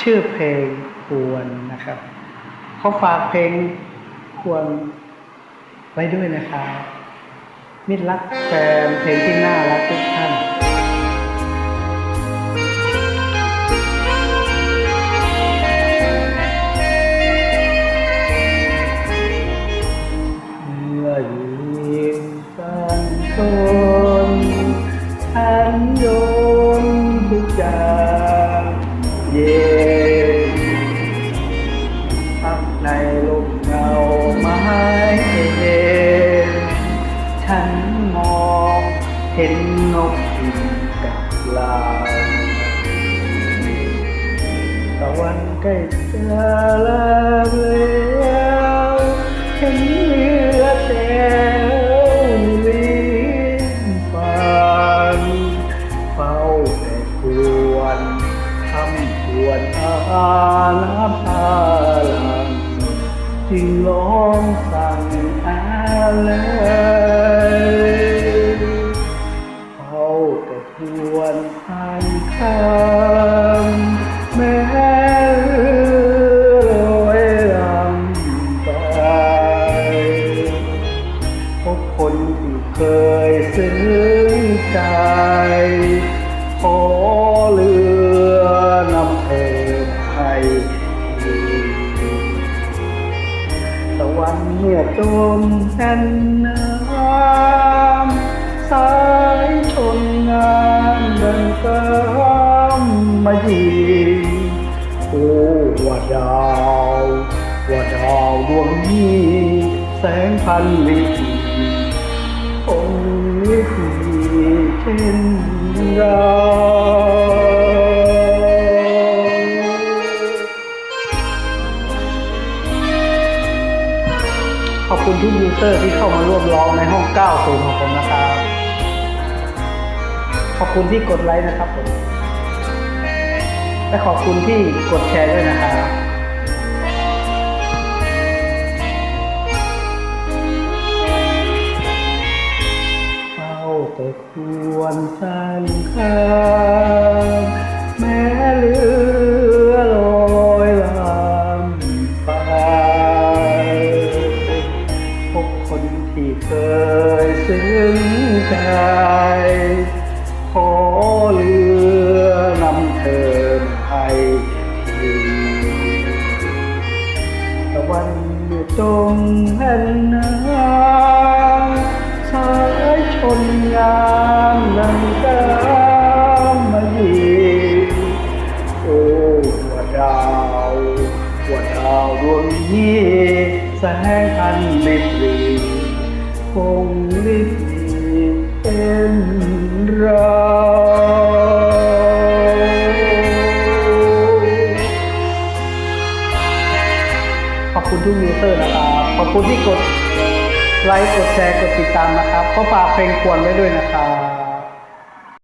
ชื่อเพลงควรนะครับเขาฝากเพลงควรไว้ด้วยนะครับ มิตรรักแฟนเพลงที่น่ารักทุกท่านเมื่อยืนกันตนฉันโยนทุกอย่างเย็ มอง เห็นนกบินกับลาตะวันใกล้จะลาแล้วเห็นเรือแต่ลิ้นฟันเฝ้าแต่ควรทำควรอาน้ำตาลังจึงร้องสั่งอะไรเฝ้าแต่ควรพันคำแม้ลอยลำไปพบคนที่เคยซึ้งใจขอเรือนำเธอให้ทีตะวันเมื่อจมแผ่น มายิงโอ้ว่าดาวว่าดาวดวงนี้ แสงพันลิบองค์ลิบเช่นเราขอบคุณทุกยูเซอร์ที่เข้ามาร่วมร้องในห้อง 90 ของผมนะครับ ขอบคุณที่กดไลค์นะครับผม และขอบคุณที่กดแชร์ด้วยนะครับเฝ้าแต่ควรสั้นข้า วันเมื่อจมแผ่นน้ำสายชนงามดังกำมายิงโอ้ว่าดาวว่าดาวดวงนี้แสงพันลิบลีคงลิบลีเป็นเรา ทุกยูเซอร์นะครับ ขอบคุณที่กดไลค์ กดแชร์ กดติดตามนะครับ ก็ฝากเพลงควรไว้ด้วยนะครับ